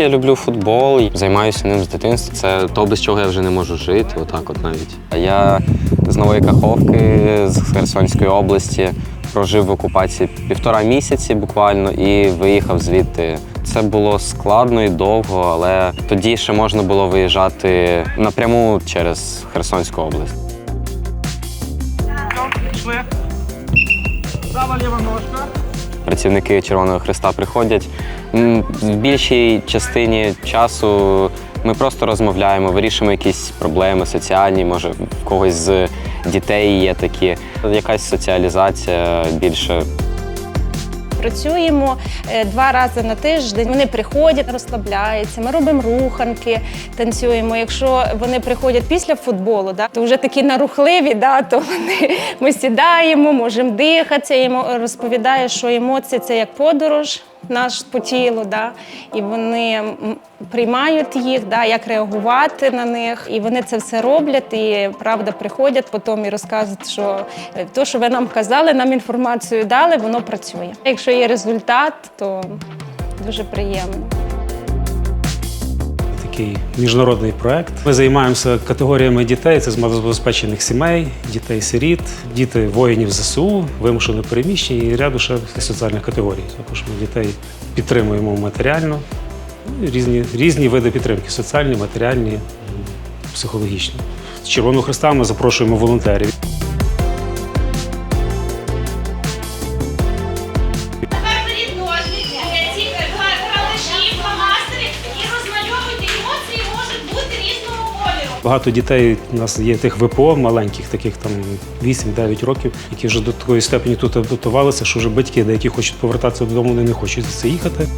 Я люблю футбол, займаюся ним з дитинства. Це то, без чого я вже не можу жити, отак от навіть. Я з Нової Каховки, з Херсонської області, прожив в окупації півтора місяці буквально і виїхав звідти. Це було складно і довго, але тоді ще можна було виїжджати напряму через Херсонську область. Пішли. Права ліва ножка. Працівники Червоного Христа приходять. В більшій частині часу ми просто розмовляємо, вирішуємо якісь проблеми соціальні, може в когось з дітей є такі. Якась соціалізація більше. Працюємо е, два рази на тиждень. Вони приходять, розслабляються. Ми робимо руханки, танцюємо. Якщо вони приходять після футболу, да, то вже такі нарухливі, да, то вони ми сідаємо, можемо дихати. Я розповідає, що емоції це як подорож наш по тілу, да, і вони приймають їх, да, як реагувати на них. І вони це все роблять. І правда приходять потім і розказують, що е, то, що ви нам казали, нам інформацію дали, воно працює. Якщо є результат, то дуже приємно. Такий міжнародний проект. Ми займаємося категоріями дітей: це з малозабезпечених сімей, дітей-сиріт, діти воїнів ЗСУ, вимушено переміщені і ряду ще соціальних категорій. Також ми дітей підтримуємо матеріально. Різні, різні види підтримки соціальні, матеріальні, психологічні. З Червоного Христа ми запрошуємо волонтерів. Багато дітей у нас є тих ВПО маленьких, таких там 8-9 років, які вже до такої степені тут адаптувалися, що вже батьки деякі хочуть повертатися додому, вони не хочуть за це їхати.